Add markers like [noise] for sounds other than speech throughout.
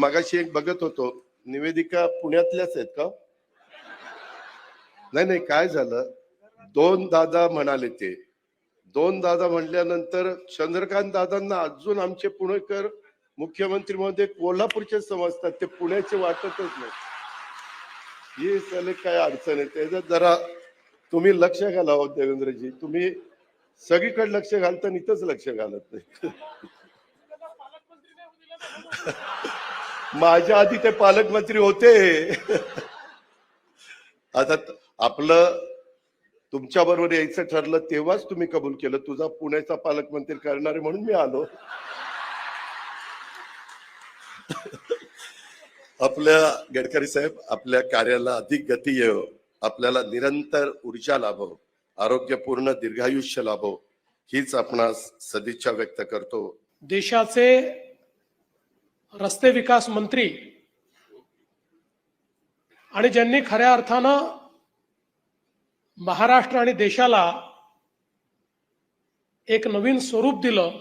मगाशी एक बघत होतो. निवेदिका पुण्यातल्याच आहेत का? नाही नाही काय झालं? दोन दादा म्हणाले ते. दोन दादा म्हणल्यानंतर चंद्रकांत दादांना अजून आमचे पुणेकर मुख्यमंत्री मध्ये कोल्हापूरचे समजतात. ते पुण्याचे वाटतच नाही. ही साले काय अडचण आहे? त्याच्यात जरा तुम्ही लक्ष घाला हो देवेंद्रजी. तुम्ही सगळीकडे लक्ष घालता इथंच लक्ष घालत नाही. [laughs] [laughs] माझ्या आधी ते पालकमंत्री होते. आता आपलं तुमच्या बरोबर यायचं ठरलं तेव्हाच तुम्ही कबूल केलं. तुझा पुण्याचा पालकमंत्री करणार म्हणून मी आलो. आपल्या गडकरी साहेब आपल्या कार्याला अधिक गती येव. आपल्याला निरंतर ऊर्जा लाभो. आरोग्यपूर्ण दीर्घायुष्य लाभो. हीच आपणास सदिच्छा व्यक्त करतो. देशाचे रस्ते विकास मंत्री आणि ज्यांनी खऱ्या अर्थानं महाराष्ट्र आणि देशाला एक नवीन स्वरूप दिलं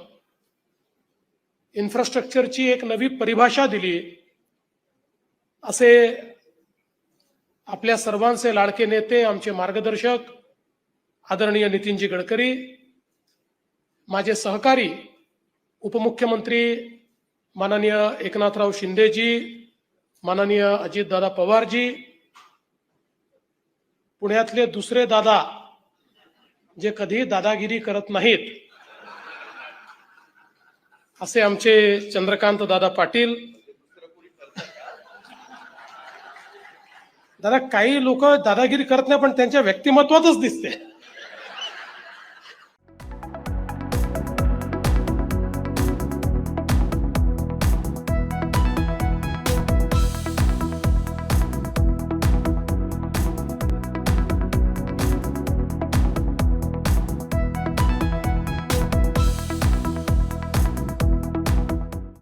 इन्फ्रास्ट्रक्चरची एक नवी परिभाषा दिली असे आपल्या सर्वांचे लाडके नेते आमचे मार्गदर्शक आदरणीय नितीनजी गडकरी माझे सहकारी उपमुख्यमंत्री माननीय एकनाथराव शिंदेजी माननीय अजितदादा पवारजी पुण्यातले दुसरे दादा जे कधी दादागिरी करत नाहीत असे आमचे चंद्रकांत दादा पाटील. दादा काही लोक दादागिरी करत नाही पण त्यांच्या व्यक्तिमत्वातच दिसते.